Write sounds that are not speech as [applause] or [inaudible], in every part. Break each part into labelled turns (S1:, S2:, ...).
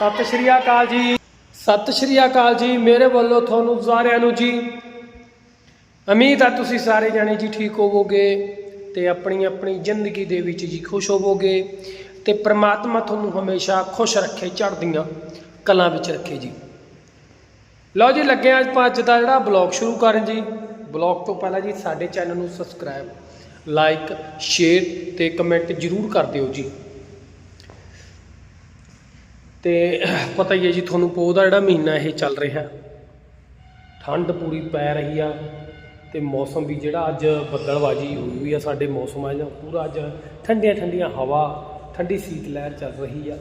S1: ਸਤਿ ਸ਼੍ਰੀ ਅਕਾਲ ਜੀ। ਸਤਿ ਸ਼੍ਰੀ ਅਕਾਲ ਜੀ, ਮੇਰੇ ਵੱਲੋਂ ਤੁਹਾਨੂੰ ਸਾਰਿਆਂ ਨੂੰ ਜੀ। ਉਮੀਦ ਆ ਤੁਸੀਂ ਸਾਰੇ ਜਾਣੇ ਜੀ ਠੀਕ ਹੋਵੋਗੇ ਤੇ ਆਪਣੀ ਆਪਣੀ ਜ਼ਿੰਦਗੀ ਦੇ ਵਿੱਚ ਜੀ ਖੁਸ਼ ਹੋਵੋਗੇ ਤੇ ਪ੍ਰਮਾਤਮਾ ਤੁਹਾਨੂੰ ਹਮੇਸ਼ਾ ਖੁਸ਼ ਰੱਖੇ, ਚੜ੍ਹਦੀਆਂ ਕਲਾਂ ਵਿੱਚ ਰੱਖੇ ਜੀ। ਲਓ ਜੀ, ਲੱਗੇ ਹਾਂ ਆਪਾਂ ਅੱਜ ਦਾ ਜਿਹੜਾ ਬਲੌਗ ਸ਼ੁਰੂ ਕਰਨ ਜੀ। ਬਲੌਗ ਤੋਂ ਪਹਿਲਾਂ ਜੀ ਸਾਡੇ ਚੈਨਲ ਨੂੰ ਸਬਸਕ੍ਰਾਈਬ, ਲਾਈਕ, ਸ਼ੇਅਰ ਤੇ ਕਮੈਂਟ ਜ਼ਰੂਰ ਕਰ ਦਿਓ ਜੀ। ਤੇ ਪਤਾ ਹੀ ਹੈ ਜੀ ਤੁਹਾਨੂੰ ਪੋਹ ਦਾ ਜਿਹੜਾ ਮਹੀਨਾ ਇਹ ਚੱਲ ਰਿਹਾ। ਠੰਡ ਪੂਰੀ ਪੈ ਰਹੀ ਆ ਤੇ ਮੌਸਮ ਵੀ ਜਿਹੜਾ ਅੱਜ ਬੱਦਲਬਾਜੀ ਹੋਈ ਹੋਈ ਆ ਸਾਡੇ ਮੌਸਮ ਆ ਜਿਹੜਾ ਪੂਰਾ ਅੱਜ ਠੰਡੀਆਂ ਠੰਡੀਆਂ ਹਵਾ, ਠੰਡੀ ਸੀਤ ਲਹਿਰ ਚੱਲ ਰਹੀ ਆ।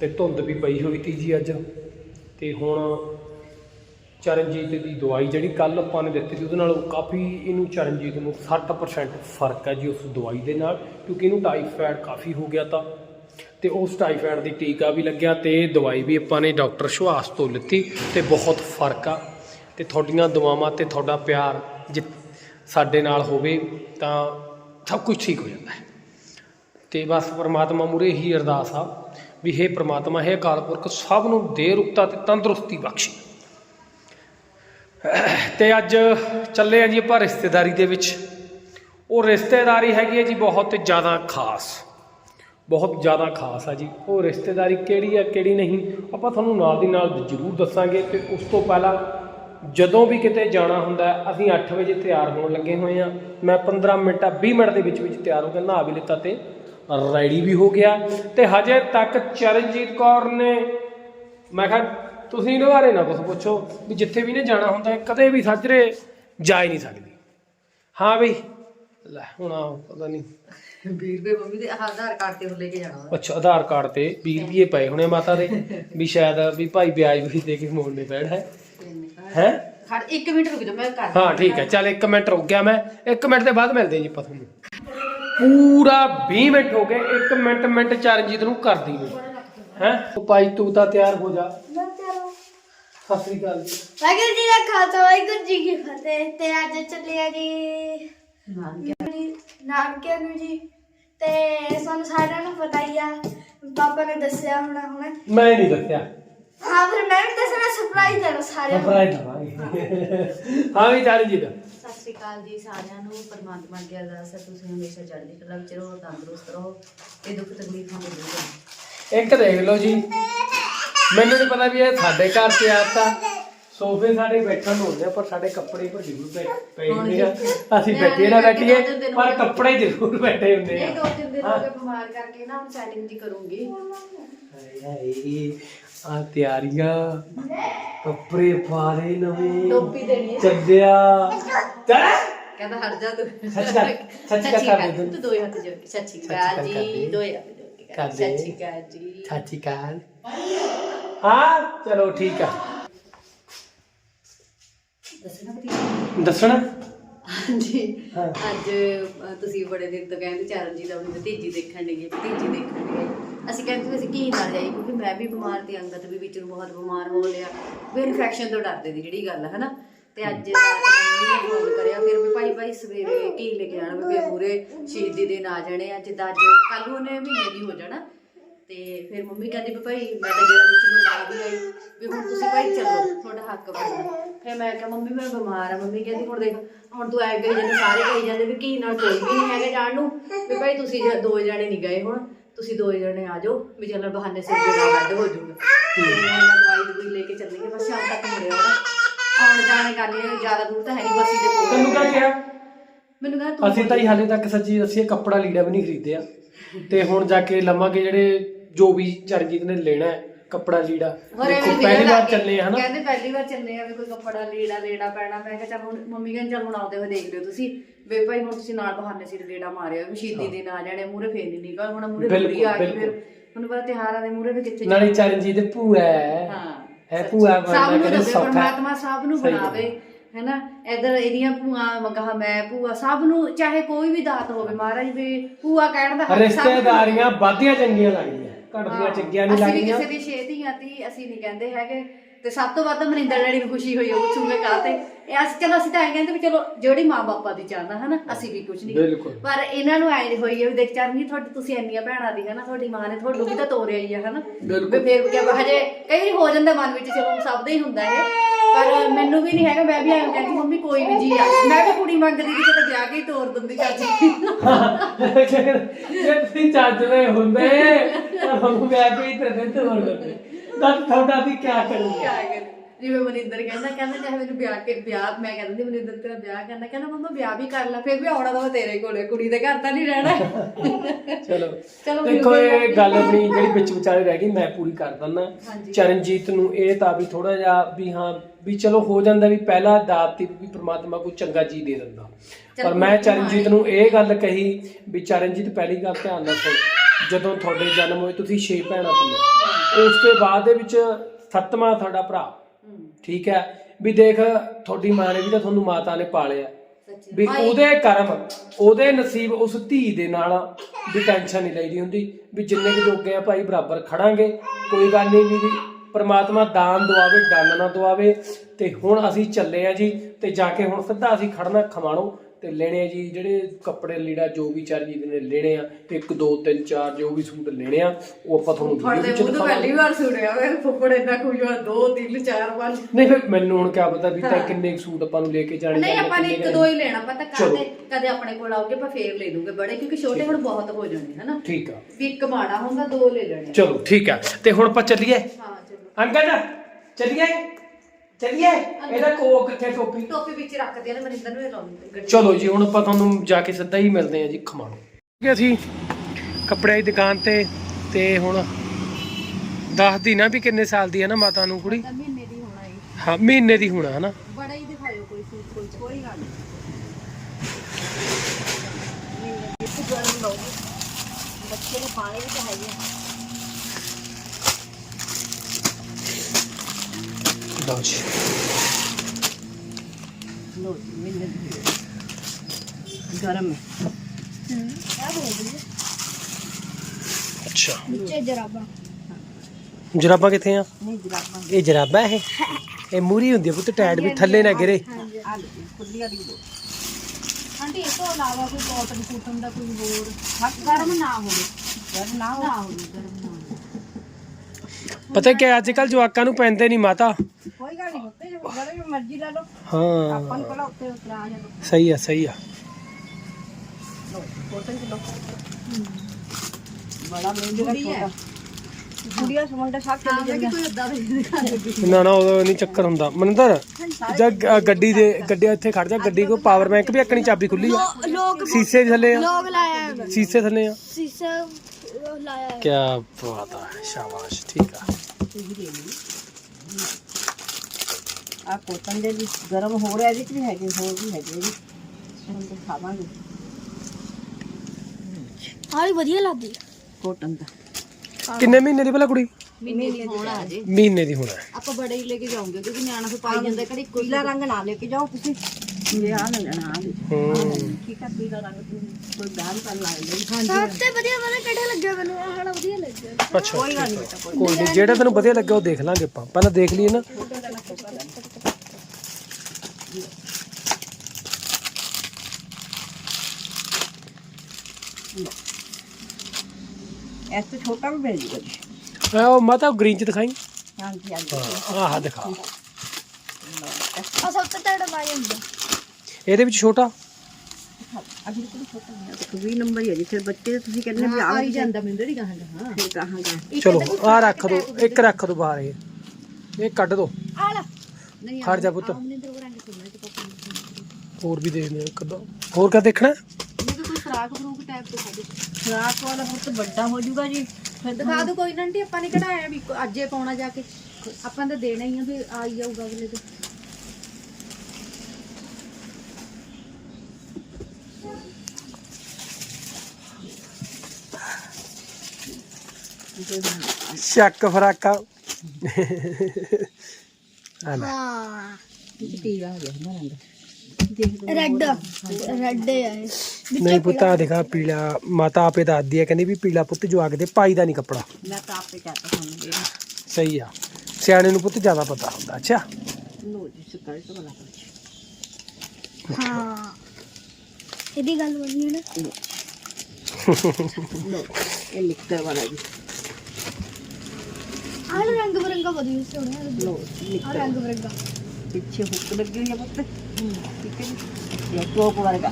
S1: ਤੇ ਧੁੰਦ ਵੀ ਪਈ ਹੋਈ ਤੀ ਜੀ ਅੱਜ। ਤੇ ਹੁਣ ਚਰਨਜੀਤ ਦੀ ਦਵਾਈ ਜਿਹੜੀ ਕੱਲ ਆਪਾਂ ਨੇ ਦਿੱਤੀ ਸੀ, ਉਹਦੇ ਨਾਲ ਕਾਫੀ ਇਹਨੂੰ ਚਰਨਜੀਤ ਨੂੰ 60% ਫ਼ਰਕ ਹੈ ਜੀ ਉਸ ਦਵਾਈ ਦੇ ਨਾਲ, ਕਿਉਂਕਿ ਇਹਨੂੰ ਟਾਈਫਾਇਡ ਕਾਫੀ ਹੋ ਗਿਆ ਤਾਂ। ਤੇ ਉਸ ਟਾਈਫਾਇਡ ਦੀ ਟੀਕਾ ਵੀ ਲੱਗਿਆ ਤੇ ਦਵਾਈ ਵੀ ਆਪਾਂ ਨੇ ਡਾਕਟਰ ਸੁਹਾਸ ਤੋਂ ਲਿੱਤੀ ਤੇ ਬਹੁਤ ਫ਼ਰਕ ਆ। ਤੇ ਤੁਹਾਡੀਆਂ ਦੁਆਵਾਂ ਤੇ ਤੁਹਾਡਾ ਪਿਆਰ ਜੇ ਸਾਡੇ ਨਾਲ ਹੋਵੇ ਤਾਂ ਸਭ ਕੁਝ ਠੀਕ ਹੋ ਜਾਂਦਾ ਹੈ। ਤੇ ਬਸ ਪ੍ਰਮਾਤਮਾ ਮੁਰੇ ਹੀ ਅਰਦਾਸ ਆ ਵੀ हे ਪ੍ਰਮਾਤਮਾ हे ਅਕਾਲ ਪੁਰਖ, ਸਭ ਨੂੰ ਦੇ ਰੁਕਤਾ ਤੇ ਤੰਦਰੁਸਤੀ ਬਖਸ਼ੀ। ਤੇ ਅੱਜ ਚੱਲੇ ਆ ਜੀ ਆਪਾਂ ਰਿਸ਼ਤੇਦਾਰੀ ਦੇ ਵਿੱਚ। ਉਹ ਰਿਸ਼ਤੇਦਾਰੀ ਹੈਗੀ ਹੈ ਜੀ ਬਹੁਤ ਜ਼ਿਆਦਾ ਖਾਸ। ਬਹੁਤ ਜ਼ਿਆਦਾ ਖਾਸ ਆ ਜੀ। ਉਹ ਰਿਸ਼ਤੇਦਾਰੀ ਕਿਹੜੀ ਆ, ਕਿਹੜੀ ਨਹੀਂ, ਆਪਾਂ ਤੁਹਾਨੂੰ ਨਾਲ ਦੀ ਨਾਲ ਜ਼ਰੂਰ ਦੱਸਾਂਗੇ ਤੇ ਉਸ ਤੋਂ ਪਹਿਲਾਂ ਜਦੋਂ ਵੀ ਕਿਤੇ ਜਾਣਾ ਹੁੰਦਾ ਅਸੀਂ 8 ਵਜੇ ਤਿਆਰ ਹੋਣ ਲੱਗੇ ਹੋਏ ਆ ਮੈਂ 15 ਮਿੰਟਾਂ 20 ਮਿੰਟ ਦੇ ਵਿੱਚ ਵਿੱਚ ਤਿਆਰ ਹੋ ਕੇ ਨਹਾ ਵੀ ਲਿੱਤਾ ਤੇ ਰੈਡੀ ਵੀ ਹੋ ਗਿਆ। ਤੇ ਹਜੇ ਤੱਕ ਚਰਨਜੀਤ ਕੌਰ ਨੇ, ਮੈਂ ਕਿਹਾ ਤੁਸੀਂ ਇਹਦੇ ਬਾਰੇ ਨਾ ਕੁਝ ਪੁੱਛੋ ਵੀ ਜਿੱਥੇ ਵੀ ਨੇ ਜਾਣਾ ਹੁੰਦਾ ਕਦੇ ਵੀ ਸਾਜਰੇ ਜਾ ਹੀ ਨਹੀਂ ਸਕਦੀ। ਹਾਂ ਬਈ, ਲੈ ਹੁਣ ਆ ਪਤਾ ਨਹੀਂ।
S2: ਵੀਰ ਦੇ ਮੰਮੀ ਦੇ ਆਧਾਰ ਕਾਰਡ ਤੇ ਉਹ ਲੈ ਕੇ ਜਾਣਾ ਵਾ।
S1: ਅੱਛਾ ਆਧਾਰ ਕਾਰਡ ਤੇ 20 ਰੁਪਏ ਪਏ ਹੋਣੇ ਮਾਤਾ ਦੇ [laughs] ਵੀ ਸ਼ਾਇਦ ਵੀ ਭਾਈ ਵਿਆਜ ਵੀ ਦੇ ਕੇ ਮੋੜਨੇ ਪੈਣ ਹੈ? ਹੈ?
S2: ਖੜ 1 ਮਿੰਟ ਰੁਕ ਜਾ ਮੈਂ ਕਰ
S1: ਹਾਂ ਠੀਕ ਹੈ ਚੱਲ 1 ਮਿੰਟ ਰੁਕ ਗਿਆ ਮੈਂ 1 ਮਿੰਟ ਦੇ ਬਾਅਦ ਮਿਲਦੇ ਹਾਂ ਜੀ ਆਪਾਂ ਤੁਹਾਨੂੰ। ਪੂਰਾ 20 ਮਿੰਟ ਹੋ ਗਏ 1 ਮਿੰਟ ਮਿੰਟ ਚਰਨਜੀਤ ਨੂੰ ਕਰਦੀ ਨੂੰ ਹੈ? ਭਾਈ ਤੂੰ ਤਾਂ ਤਿਆਰ ਹੋ ਜਾ। ਸਤਿ ਸ੍ਰੀ ਅਕਾਲ ਜੀ।
S3: ਵਾਹਿਗੁਰੂ ਜੀ ਦਾ ਖਾਲਸਾ ਵਾਹਿਗੁਰੂ ਜੀ ਕੀ ਫਤਿਹ। ਤੇ ਅੱਜ ਚੱਲੇ ਆ ਜੀ ਨਾਨਕਿਆਂ ਨੂੰ ਜੀ ਤੇ ਸਾਨੂੰ ਸਾਰਿਆਂ ਨੂੰ ਪਤਾ ਹੀ ਆ ਪਾਪਾ ਨੇ ਦੱਸਿਆ ਹੋਣਾ ਹੁਣ
S1: ਮੈਂ ਨਹੀਂ ਦੱਸਿਆ।
S3: ਹਾਂ ਫਿਰ ਮੈਂ ਵੀ ਦੱਸਣਾ ਸਰਪ੍ਰਾਈਜ਼ ਦੇਣਾ ਸਾਰਿਆਂ ਨੂੰ।
S1: ਸਰਪ੍ਰਾਈਜ਼ ਦਵਾਂਗੇ ਹਾਂ ਵੀ ਚਰਨਜੀਤ
S2: ਸਤਿ ਸ਼੍ਰੀ ਅਕਾਲ ਜੀ ਸਾਰਿਆਂ ਨੂੰ ਪਰਮਾਤਮਾ ਅੱਗੇ ਅਰਦਾਸ ਹੈ ਤੁਸੀਂ ਹਮੇਸ਼ਾ ਚੜ੍ਹਦੀ ਕਲਾ ਵਿੱਚ ਰਹੋ ਤੰਦਰੁਸਤ ਰਹੋ ਤੇ ਦੁੱਖ ਤਕਲੀਫਾਂ ਤੋਂ ਦੂਰ ਰਹੋ।
S1: ਇੱਕ ਦੇਖ ਲਓ ਜੀ ਮੈਨੂੰ ਨਹੀਂ ਪਤਾ ਵੀ ਇਹ ਸਾਡੇ ਘਰ ਤੇ ਆਤਾ ਸੋਫੇ ਸਾਡੇ ਬੈਠਣ ਨੂੰ ਹੁੰਦੇ ਆ, ਪਰ ਸਾਡੇ ਕੱਪੜੇ ਪਰ ਜ਼ਰੂਰ ਪਏ ਪਏ ਹੁੰਦੇ ਆ। ਅਸੀਂ ਬੈਠੇ ਨਾ ਬੈਠੀਏ ਪਰ ਕੱਪੜੇ ਜ਼ਰੂਰ ਬੈਠੇ ਹੁੰਦੇ ਆ।
S2: ਇਹ ਦੋ ਤਿੰਨ ਦਿਨ ਹੋ ਗਏ ਬਿਮਾਰ ਕਰਕੇ ਨਾ ਹੁਣ ਸੈਟਿੰਗ ਜੀ ਕਰੂੰਗੀ।
S1: ਹਾਏ ਹਾਏ ਆ ਤਿਆਰੀਆਂ ਕੱਪੜੇ ਪਾ ਦੇ ਨਵੇਂ
S2: ਟੋਪੀ ਦੇਣੀ ਹੈ
S1: ਚੱਲਿਆ। ਚੱਲ।
S2: ਕਹਿੰਦਾ ਹਟ ਜਾ ਤੂੰ।
S1: ਸੱਚ ਕਰ- ਸੱਚ ਕਰ ਕਰ ਦੇ ਤੂੰ।
S2: ਤੂੰ ਦੋਏ ਹੱਥ ਜੋੜ ਕੇ ਸ਼੍ਰੀ ਅਕਾਲ ਜੀ
S1: ਦੇ।
S2: ਦੋਏ ਹੱਥ ਜੋੜ ਕੇ।
S1: ਕਰ
S2: ਕਰ
S1: ਦੇ।
S2: ਸ਼੍ਰੀ ਅਕਾਲ ਜੀ।
S1: ਕਾਲ ਹਾਂ ਚਲੋ ਠੀਕ ਆ।
S2: ਦੱਸਣਾ ਪਤੀ
S1: ਦੱਸਣਾ?
S2: ਹਾਂਜੀ।
S1: ਹਾਂ।
S2: ਅੱਜ ਅ, ਤੁਸੀਂ ਬੜੇ ਦਿਨ ਤੋਂ ਕਹਿੰਦੇ ਚਰਨਜੀਤ ਆਪਣੀ ਭਤੀਜੀ ਦੇਖਣ ਲਈ ਭਤੀਜੀ ਦੇਖਣ ਲਈ ਅਸੀਂ ਕਹਿੰਦੇ ਸੀ ਅਸੀਂ ਕੀ ਨਾਲ ਜਾਈ ਕਿਉਂਕਿ ਮੈਂ ਵੀ ਬਿਮਾਰ ਤੇ ਅੰਗਤ ਵੀ ਵਿੱਚ ਨੂੰ ਬਹੁਤ ਬਿਮਾਰ ਹੋ ਲਿਆ ਵੀ ਇਨਫੈਕਸ਼ਨ ਤੋਂ ਡਰਦੇ ਦੀ ਜਿਹੜੀ ਗੱਲ ਹੈ ਹਨਾ? ਤੇ ਅੱਜ ਮੰਮੀ ਨੇ ਫੋਨ ਕਰਿਆ ਫਿਰ ਵੀ ਭਾਈ ਭਾਈ ਸਵੇਰੇ ਕੀ ਲੈ ਕੇ ਜਾਣਾ ਵੀ ਪੂਰੇ ਸ਼ਹੀਦੀ ਦੇ ਆ ਜਾਣੇ ਆ ਜਿੱਦਾਂ ਅੱਜ ਕੱਲ ਨੂੰ ਉਹਨੇ ਮਹੀਨੇ ਦੀ ਹੋ ਜਾਣਾ। ਤੇ ਫਿਰ ਮੰਮੀ ਕਹਿੰਦੀ ਵੀ ਭਾਈ ਮੈਂ ਤਾਂ ਜਿਹੜਾ ਵਿੱਚ ਨੂੰ ਲਾ ਵੀ ਆਈ ਵੀ ਹੁਣ ਤੁਸੀਂ ਭਾਈ ਚੱਲੋ ਤੁਹਾਡਾ ਹੱਕ ਬਣਦਾ। ਫਿਰ ਮੈਂ ਕਿਹਾ ਮੰਮੀ ਮੈਂ ਬਿਮਾਰ ਆ। ਮੰਮੀ ਕਹਿੰਦੀ ਹੁਣ ਦੇਖ ਹੁਣ ਤੂੰ ਐ ਗਈ ਜਾਂਦੇ ਸਾਰੇ ਗਈ ਜਾਂਦੇ ਵੀ ਕੀ ਨਾਲ ਕੋਈ ਵੀ ਨਹੀਂ ਹੈਗਾ ਜਾਣ ਨੂੰ। ਵੀ ਭਾਈ ਤੁਸੀਂ ਜ- ਦੋ ਜਣੇ ਨਹੀਂ ਗਏ ਹੁਣ ਤੁਸੀਂ ਦੋ ਜਣੇ ਆ ਜਾਓ ਵੀ ਚੱਲ ਬਹਾਨੇ ਸਿਰ ਦੇ ਵੱਧ ਹੋ ਜਾਊਗਾ। ਦਵਾਈ ਦਵਾਈ ਲੈ ਕੇ ਚੱਲੀ ਹਾਂ ਬਸ ਸ਼ਾਮ ਤੱਕ ਮੁੜਿਆ ਹੋਣਾ। ਆਉਣ ਜਾਣੇ ਕਰਨੀ ਜ਼ਿਆਦਾ ਦੂਰ ਤਾਂ ਹੈ ਨਹੀਂ ਬਸੀ ਦੇ ਕੋਲ।
S1: ਤੈਨੂੰ ਕਿਆ ਕਿਹਾ?
S2: ਮੈਨੂੰ ਕਹਿੰਦਾ ਤੂੰ
S1: ਅਸੀਂ ਤਾਂ ਹੀ ਹਾਲੇ ਤੱਕ ਸੱਚੀ ਦੱਸੀਏ ਕੱਪੜਾ ਲੀੜਾ ਵੀ ਨਹੀਂ ਖਰੀਦਿਆ। ਤੇ ਹੁਣ ਜਾ ਕੇ ਲਵਾਂਗੇ ਜਿਹੜੇ ਜੋ ਵੀ ਚਰਨਜੀਤ ਨੇ ਲੈਣਾ ਹੈ ਕੱਪੜਾ ਲੀੜਾ।
S2: ਹੋਰ
S1: ਦੇਖੋ ਪਹਿਲੀ ਵਾਰ। ਚੱਲੇ ਆ ਹਨਾ?
S2: ਕਹਿੰਦੇ ਪਹਿਲੀ ਵਾਰ ਚੱਲੇ ਆ ਵੀ ਕੋਈ ਕੱਪੜਾ ਲੀੜਾ ਲੈਣਾ ਪੈਣਾ। ਮੈਂ ਕਿਹਾ ਚੱਲ ਹੁਣ ਮੰਮੀ ਕਹਿੰਦੇ ਚੱਲ ਹੁਣ ਆਉਂਦੇ ਹੋਏ ਦੇਖ ਲਿਓ ਤੁਸੀਂ। ਵੇ ਭਾਈ ਹੁਣ ਤੁਸੀਂ ਨਾਲ ਬਹਾਨੇ ਸਿਰ ਲੇੜਾ ਮਾਰਿਆ ਵੀ ਦੇ ਨਾ ਜਾਣੇ ਮੂਰੇ ਫੇਰ ਨਹੀਂ ਨਿਕਲ ਹੁਣ ਮੂਰੇ
S1: ਬਿਲਕੁਲ,
S2: ਬੁਰੀ ਆ ਗਈ ਫਿਰ
S1: ਬਿਲਕੁਲ।
S2: ਹੁਣ ਪਤਾ ਤਿਹਾਰਾਂ ਦੇ ਮੂਰੇ ਵੀ ਕਿੱਥੇ
S1: ਨਾਲੇ ਚਰਨਜੀਤ ਭੂਆ ਹੈ।
S2: ਹਾਂ।
S1: ਹੈ ਭੂਆ
S2: ਸਭ
S1: ਬਣਨਾ
S2: ਨੂੰ
S1: ਕਦੇ ਸੌਖਾ।
S2: ਪਰਮਾਤਮਾ ਸਭ ਨੂੰ
S1: ਸਹੀ ਗੱਲ
S2: ਬਣਾਵੇ ਹੈਨਾ? ਇਧਰ ਇਹਦੀਆਂ ਭੂਆ ਮਗਾਹ ਮੈਂ ਭੂਆ ਸਭ ਨੂੰ ਚਾਹੇ ਕੋਈ ਵੀ ਦਾਤ ਹੋਵੇ ਮਹਾਰਾਜ ਵੀ ਭੂਆ ਕਹਿਣ ਦਾ ਹੱਕ ਸਭ ਨੂੰ।
S1: ਰਿਸ਼ਤੇਦਾਰੀਆਂ ਵਾਧੀਆਂ ਚੰਗੀਆਂ ਲੱਗਦੀਆਂ।
S2: ਹਾਂ,
S1: ਚੰਗੀਆਂ ਨਹੀਂ
S2: ਅਸੀਂ ਵੀ
S1: ਲੱਗਦੀਆਂ।
S2: ਕਿਸੇ ਦੀ ਛੇਤੀ ਆਤੀ ਅਸੀਂ ਨਹੀਂ ਕਹਿੰਦੇ ਹੈਗੇ।
S4: ਤੇ ਸਭ ਤੋਂ ਵੱਧ ਮਨਿੰਦਰ ਡੈਡੀ ਨੂੰ ਖੁਸ਼ੀ ਹੋਈ ਉਹ ਪੁੱਛੂਗੇ ਕਾਹਤੇ। ਇਹ ਅਸੀਂ ਚਲੋ ਅਸੀਂ ਤਾਂ ਐਂ ਕਹਿੰਦੇ ਵੀ ਚਲੋ ਜਿਹੜੀ ਮਾਂ ਬਾਪਾ ਦੀ ਚਾਹਨਾ ਹਨਾ? ਅਸੀਂ ਵੀ ਕੁਝ ਨਹੀਂ
S1: ਬਿਲਕੁਲ।
S4: ਪਰ ਇਹਨਾਂ ਨੂੰ ਐਂ ਹੋਈ ਹੈ ਵੀ ਦੇਖ ਚਰਨੀ ਤੁਹਾਡੀ ਤੁਸੀਂ ਇੰਨੀਆਂ ਭੈਣਾਂ ਦੀ ਹਨਾ? ਤੁਹਾਡੀ ਮਾਂ ਨੇ ਤੁਹਾਨੂੰ ਵੀ ਤਾਂ ਤੋਰਿਆ ਹੀ ਆ ਹਨਾ?
S1: ਬਿਲਕੁਲ।
S4: ਵੀ ਫੇਰ ਕਿਹਾ ਹਜੇ ਕਈ ਹੋ ਜਾਂਦਾ ਮਨ ਵਿੱਚ ਚਲੋ ਸਭ ਦਾ ਹੀ ਹੁੰਦਾ ਹੈ ਪਰ ਮੈਨੂੰ ਵੀ ਨਹੀਂ ਹੈਗਾ ਮੈਂ ਵੀ ਐਂ ਕਹਿੰਦੀ ਮੰਮੀ ਕੋਈ ਵੀ ਜੀ ਆ। ਮੈਂ ਵੀ ਕੁੜੀ ਮੰਗਦੀ ਸੀ ਤੇ ਵਿਆਹ ਕੇ ਹੀ ਤੋਰ ਦਿੰਦੀ ਚਾਚੀ
S1: ਜੇ ਤੁਸੀਂ ਚੱਜਦੇ ਹੁੰਦੇ ਤਾਂ ਤੁਹਾਨੂੰ ਮੈਂ ਕੋਈ ਤੇ ਨਹੀਂ ਤੋੜ ਦਿੰਦੇ। ਤਾਂ ਤੁਹਾਡਾ ਵੀ ਕੀ ਕਰੂੰਗਾ
S4: ਜਿਵੇਂ ਮਨਿੰਦਰ ਕਹਿੰਦਾ ਕਹਿੰਦਾ ਚਾਹੇ ਮੈਨੂੰ ਵਿਆਹ ਕੇ ਵਿਆਹ ਮੈਂ ਕਹਿੰਦੀ ਮਨਿੰਦਰ ਤੇਰਾ ਵਿਆਹ ਕਰਨਾ ਕਹਿੰਦਾ ਮੰਮਾ ਵਿਆਹ ਵੀ ਕਰ ਲੈ ਫਿਰ ਵੀ ਆਉਣਾ ਤਾਂ ਮੈਂ ਤੇਰੇ ਕੋਲੇ ਕੁੜੀ ਦੇ ਘਰ ਤਾਂ ਨਹੀਂ ਰਹਿਣਾ।
S1: ਚਲੋ।
S4: ਚਲੋ
S1: ਦੇਖੋ ਇਹ ਗੱਲ ਆਪਣੀ ਜਿਹੜੀ ਵਿੱਚ ਵਿਚਾਲੇ ਰਹਿ ਗਈ ਮੈਂ ਪੂਰੀ ਕਰ ਦਿੰਦਾ।
S4: ਹਾਂਜੀ।
S1: ਚਰਨਜੀਤ ਨੂੰ ਇਹ ਤਾਂ ਵੀ ਥੋੜਾ ਜਿਹਾ ਵੀ ਹਾਂ ਵੀ ਚਲੋ ਹੋ ਜਾਂਦਾ ਵੀ ਪਹਿਲਾ ਦਾਤ ਤੇ ਵੀ ਪ੍ਰਮਾਤਮਾ ਕੋਈ ਚੰਗਾ ਜੀ ਦੇ ਦਿੰਦਾ। ਪਰ ਮੈਂ ਚਰਨਜੀਤ ਨੂੰ ਇਹ ਗੱਲ ਕਹੀ ਵੀ ਚਰਨਜੀਤ ਪਹਿਲੀ ਗੱਲ ਧਿਆਨ ਨਾਲ ਸੁਣ ਜਦੋਂ ਤੁਹਾਡੇ ਜਨਮ ਹੋਏ ਤੁਸੀਂ ਛੇ ਭੈਣਾਂ ਸੀ। ਉਸ ਤੋਂ ਬਾਅਦ ਦੇ ਵਿੱਚ ਸੱਤਵਾਂ ਤੁਹਾਡਾ ਭਰਾ। ਠੀਕ ਹੈ? ਵੀ ਦੇਖ ਤੁਹਾਡੀ ਮਾਂ ਨੇ ਵੀ ਤਾਂ ਤੁਹਾਨੂੰ ਮਾਤਾ ਨੇ ਪਾਲਿਆ। ਵੀ ਉਹਦੇ ਕਰਮ ਉਹਦੇ ਨਸੀਬ ਉਸ ਧੀ ਦੇ ਨਾਲ ਵੀ ਟੈਨਸ਼ਨ ਨਹੀਂ ਲਈਦੀ ਹੁੰਦੀ। ਵੀ ਜਿੰਨੇ ਕੁ ਜੋਗੇ ਆ ਭਾਈ ਬਰਾਬਰ ਖੜਾਂਗੇ। ਕੋਈ ਗੱਲ ਨਹੀਂ ਵੀ ਪ੍ਰਮਾਤਮਾ ਦਾਨ ਦਵਾਵੇ ਡੰਨ ਨਾ ਦਵਾਵੇ। ਤੇ ਹੁਣ ਅਸੀਂ ਚੱਲੇ ਆ ਜੀ ਤੇ ਜਾ ਕੇ ਹੁਣ ਸਿੱਧਾ ਅਸੀਂ ਖੜਨਾ ਖਮਾਣੋ। ਤੇ ਲੈਣੇ ਆ ਜੀ ਜਿਹੜੇ ਕੱਪੜੇ ਲੀੜਾ ਜੋ ਵੀ ਚਰਜੀਤ ਨੇ ਲੈਣੇ ਆ ਇੱਕ ਦੋ ਤਿੰਨ ਚਾਰ ਜੋ ਵੀ ਸੂਟ ਲੈਣੇ ਆ ਉਹ ਆਪਾਂ ਤੁਹਾਨੂੰ ਵਿੱਚ
S4: ਮੂੰਹ ਤੋਂ ਪਹਿਲੀ ਵਾਰ ਸੁਣਿਆ ਮੈਂ ਫੁੱਫੜ ਇੰਨਾ ਖੁਸ਼ ਹੋਇਆ ਦੋ ਤਿੰਨ ਚਾਰ ਪੰਜ।
S1: ਨਹੀਂ ਫਿਰ ਮੈਨੂੰ ਹੁਣ ਕਿਆ ਪਤਾ ਵੀ ਤਾਂ। ਕਿੰਨੇ ਕੁ ਸੂਟ ਆਪਾਂ ਨੂੰ ਲੈ ਕੇ ਜਾਣੇ
S4: ਨਹੀਂ
S1: ਚਾਹੀਦੇ,
S4: ਆਪਾਂ ਨੇ ਇੱਕ ਦੋ ਹੀ ਲੈਣਾ ਪਤਾ
S1: ਚਲੋ।
S4: ਕਦੇ ਕਦੇ ਆਪਣੇ ਕੋਲ ਆਉਗੇ ਆਪਾਂ ਫੇਰ ਲੈ ਲੂਗੇ ਬੜੇ ਕਿਉਂਕਿ ਛੋਟੇ ਹੁਣ ਬਹੁਤ ਹੋ ਜਾਣੇ ਹਨਾ?
S1: ਠੀਕ ਆ।
S4: ਵੀ ਇੱਕ ਮਾੜਾ ਹੁੰਦਾ ਦੋ ਲੈ ਲੈਣੇ।
S1: ਚਲੋ ਠੀਕ ਆ। ਤੇ ਹੁਣ ਆਪਾਂ ਚੱਲੀਏ?
S4: ਹਾਂ ਚਲੋ
S1: ਅੰਕਲ ਚੱਲੀਏ? ਚੱਲੀਏ ਇਹਦਾ ਕੋਕ ਕਿੱਥੇ ਟੋਪੀ?
S4: ਟੋਪੀ ਵਿੱਚ ਰੱਖਦੇ ਨੇ ਮਨਿੰਦਰ ਨੂੰ ਇਹ ਲਾਉਣੀ ਗੱਡੀ।
S1: ਚਲੋ ਜੀ ਹੁਣ ਆਪਾਂ ਤੁਹਾਨੂੰ ਜਾ ਕੇ ਸਿੱਧਾ ਹੀ ਮਿਲਦੇ ਹਾਂ ਜੀ ਖਮਾਣੋ ਕਿ ਅਸੀਂ ਕੱਪੜਿਆਂ ਦੀ ਦੁਕਾਨ ਤੇ ਤੇ ਹੁਣ ਦੱਸਦੀ ਨਾ ਵੀ ਕਿੰਨੇ ਸਾਲ ਦੀ ਹੈ ਨਾ ਮਾਤਾ ਨੂੰ ਕੁੜੀ?
S4: ਮਹੀਨੇ ਦੀ ਹੋਣਾ ਹੈ
S1: ਹਾਂ ਮਹੀਨੇ ਦੀ ਹੋਣਾ ਹਨਾ?
S4: ਬੜਾ ਹੀ ਦਿਖਾਇਓ ਕੋਈ ਸੂਟ ਕੋਈ ਕੋਈ ਗੱਲ ਨਹੀਂ। ਬੱਚੇ ਨੇ ਪਾਣੀ ਵੀ ਚਾਹੀਏ
S1: ਲਓ ਜੀ
S4: ਲੋ ਮਿੰਨੇ ਗਰਮ ਹੈ
S1: ਅੱਛਾ
S3: ਨੀਚੇ ਜਰਾਬਾਂ
S1: ਜਰਾਬਾਂ ਕਿੱਥੇ ਆ
S4: ਨਹੀਂ ਜਰਾਬਾਂ
S1: ਇਹ ਜਰਾਬਾਂ ਇਹ ਇਹ ਮੂਰੀ ਹੁੰਦੀ ਆ ਪੁੱਤ ਟੈਡ ਵੀ ਥੱਲੇ ਨਾ ਗਿਰੇ
S4: ਆ ਲਓ ਖੁੱਲੀਆਂ ਦੀ ਲੋ ਆਂਟੀ ਇਹ ਤੋਂ ਇਲਾਵਾ ਕੋਈ ਕਾਟਨ ਕੁਟਨ ਦਾ ਕੋਈ ਹੋਰ ਗਰਮ ਨਾ ਹੋਵੇ ਗਰਮ ਨਾ ਹੋਵੇ ਗਰਮ ਨਾ ਹੋਵੇ
S1: ਪਤਾ ਕਿ ਅੱਜ ਕੱਲ ਜਵਾਕਾਂ ਨੂੰ ਪੈਂਦੇ ਨਹੀਂ ਮਾਤਾ।
S4: ਕੋਈ ਗੱਲ ਨਹੀਂ ਹੁੰਦੇ ਜੋ ਗਰਮ ਮਰਜ਼ੀ ਲੈ ਲਓ।
S1: ਹਾਂ।
S4: ਆਪਾਂ ਨੂੰ ਪਹਿਲਾਂ ਉੱਤੇ ਉਤਰਾ ਜਾ
S1: ਸਹੀ ਆ ਸਹੀ ਆ।
S4: ਲੋ ਕੋਟਨ ਕਿਲੋ ਬੜਾ ਮਹਿੰਗਾ ਛੋਟਾ। ਗੁੜੀਆ ਸਮੁੰਡਾ ਸਭ ਚੱਲੀ ਜਾਂਦੇ ਕੋਈ ਅੱਦਾ ਦੇ
S1: ਨਾ ਨਾ ਉਹ ਨਹੀਂ ਚੱਕਰ ਹੁੰਦਾ। ਮਨਿੰਦਰ ਜਦ ਗੱਡੀ ਦੇ ਗੱਡੀ ਇੱਥੇ ਖੜ ਜਾ ਗੱਡੀ ਕੋ ਪਾਵਰ ਬੈਂਕ ਵੀ ਅੱਕਣੀ ਚਾਬੀ ਖੁੱਲੀ ਆ।
S3: ਲੋਕ
S1: ਸੀਸੇ ਵੀ ਥੱਲੇ ਆ।
S3: ਲੋਕ ਲਾਇਆ।
S1: ਸੀਸੇ ਥੱਲੇ ਆ।
S3: ਸੀਸਾ ਲਾਇਆ ਹੈ
S1: ਕੀ ਬਾਤ ਆ ਸ਼ਾਬਾਸ਼ ਠੀਕ ਆ
S4: ਆ ਕੋਟਨ ਦੇ ਵੀ ਗਰਮ ਹੋ ਰਿਹਾ ਇਹਦੇ ਚ ਵੀ ਹੈਗੇ ਹੋਰ ਵੀ ਹੈਗੇ ਜੀ ਹੁਣ ਦਿਖਾਵਾਂਗੇ
S3: ਆਹ ਵੀ ਵਧੀਆ ਲੱਗਦੀ ਹੈ
S4: ਕੋਟਨ ਦਾ
S1: ਕਿੰਨੇ ਮਹੀਨੇ ਦੀ ਭਲਾ ਕੁੜੀ
S4: ਮਹੀਨੇ ਦੀ ਹੋਣਾ ਅਜੇ
S1: ਮਹੀਨੇ ਦੀ ਹੋਣਾ ਹੈ।
S4: ਆਪਾਂ ਬੜੇ ਹੀ ਲੈ ਕੇ ਜਾਉਂਗੇ ਕਿਉਂਕਿ ਨਿਆਣਾ ਫਿਰ ਪਾਈ ਜਾਂਦਾ ਕੜੀ ਪੀਲਾ ਰੰਗ ਨਾ ਲੈ ਕੇ ਜਾਓ ਤੁਸੀਂ ਇਹ ਆ ਨਾ ਲੈਣਾ ਆ
S1: ਹੂੰ
S4: ਠੀਕ ਆ ਪੀਲਾ ਰੰਗ ਤੁਸੀਂ ਕੋਈ ਬੈਨ ਕਰ ਲਾ ਲਈ
S3: ਸਭ ਤੋਂ ਵਧੀਆ ਵਾਲਾ ਕਿਹੜਾ ਲੱਗਿਆ ਮੈਨੂੰ? ਆਹ ਵਾਲਾ ਵਧੀਆ ਲੱਗਿਆ।
S1: ਅੱਛਾ
S4: ਕੋਈ ਗੱਲ ਨਹੀਂ ਬੇਟਾ ਕੋਈ
S1: ਕੋਈ ਨਹੀਂ ਜਿਹੜਾ ਤੈਨੂੰ ਵਧੀਆ ਲੱਗਿਆ ਉਹ ਦੇਖ ਲਾਂਗੇ ਆਪਾਂ। ਪਹਿਲਾਂ ਦੇਖ ਲਈਏ ਨਾ।
S4: ਇਸ ਤੋਂ ਛੋਟਾ ਵੀ ਮਿਲ ਜੂਗਾ ਜੀ।
S1: ਆ ਉਹ ਮਾਤਾ ਗ੍ਰੀਨ ਚ ਦਿਖਾਈ।
S4: ਹਾਂਜੀ ਹਾਂਜੀ।
S1: ਆਹ ਦਿਖਾ।
S3: ਆ ਸਭ ਤੋਂ ਤੇੜਾ ਲਾਇਆ ਹੁੰਦਾ।
S1: ਇਹਦੇ ਵਿੱਚ ਛੋਟਾ?
S4: ਅਭੀ ਕੋਈ ਛੋਟਾ ਨਹੀਂ ਹੈ ਦੇਖੋ 20 ਨੰਬਰ ਹੀ ਹੈ ਜੀ ਫਿਰ ਬੱਚੇ ਤੁਸੀਂ ਕਹਿੰਦੇ ਵੀ ਆ ਹੀ ਜਾਂਦਾ ਮਿੰਦਰ ਹੀ ਕਹਾਂਗਾ ਹਾਂ ਫਿਰ ਕਹਾਂਗਾ
S1: ਚਲੋ ਆ ਰੱਖ ਦੋ ਇੱਕ ਰੱਖ ਦੋ ਬਾਹਰ ਇਹ। ਇਹ ਕੱਢ ਦੋ।
S3: ਆ ਲੈ।
S4: ਨਹੀਂ
S1: ਖੜ ਜਾ ਪੁੱਤ।
S4: ਤੇ
S1: ਹੋਰ ਵੀ ਦੇਖਦੇ ਆ ਕਦੋਂ ਹੋਰ ਕਾ ਦੇਖਣਾ?
S4: ਇਹ ਕੋਈ ਫਰਾਕ ਫਰੂਕ ਟਾਈਪ ਦੇ। ਸਾਡੇ ਫਰਾਕ ਵਾਲਾ ਬਹੁਤ ਵੱਡਾ ਹੋ ਜਾਊਗਾ ਜੀ। ਫਿਰ ਦਿਖਾ ਦੋ ਕੋਈ ਨਾ ਆਂਟੀ ਆਪਾਂ ਨੇ ਕਢਾਇਆ ਵੀ ਅੱਜੇ ਪਾਉਣਾ ਜਾ ਕੇ। ਆਪਾਂ ਤਾਂ ਦੇਣਾ ਹੀ ਆ ਵੀ ਆ ਹੀ ਜਾਊਗਾ ਅਗਲੇ ਤੋਂ
S1: ਸ਼ੱਕ ਫਰਾਕਾ। ਆ ਲੈ।
S3: ਹਾਂ
S4: ਪੀਲਾ ਆ ਗਿਆ ਨਾ ਰੰਗ
S3: ਰੈੱਡ ਰੈੱਡ ਹੈ ਇਹ।
S1: ਨਹੀਂ ਪੁੱਤ ਆ ਦੇਖਾ ਪੀਲਾ। ਮਾਤਾ ਆਪੇ ਦੱਸਦੀ ਹੈ ਕਹਿੰਦੀ ਵੀ ਪੀਲਾ ਪੁੱਤ ਜਵਾਕ ਦੇ ਪਾਈ ਦਾ ਨਹੀਂ ਕੱਪੜਾ।
S4: ਮੈਂ ਤਾਂ ਆਪੇ ਕਹਤਾ ਤੁਹਾਨੂੰ ਦੇ
S1: ਸਹੀ ਆ। ਸਿਆਣੇ ਨੂੰ ਪੁੱਤ ਜ਼ਿਆਦਾ ਪਤਾ ਹੁੰਦਾ ਅੱਛਾ?
S4: ਲੋ ਜੀ
S3: ਹਾਂ। ਇਹਦੀ ਗੱਲ ਬਣੀ ਨਾ।
S4: ਲੋ ਇਹ ਲਿਖਤਰ ਵਾਲਾ ਜੀ।
S3: ਆਹ ਰੰਗ ਬਰੰਗਾ ਵਧੀਆ ਸੋਹਣਾ
S4: ਲੋ
S3: ਆ
S4: ਲਿਖਤਰ
S3: ਰੰਗ ਬਰੰਗਾ
S4: ਪਿੱਛੇ ਹੁੱਕ ਲੱਗੀ ਹੋਈ ਹੈ ਪੁੱਤ ਠੀਕ ਹੈ ਜੀ ਇਹ ਟੋਪ ਵਰਗਾ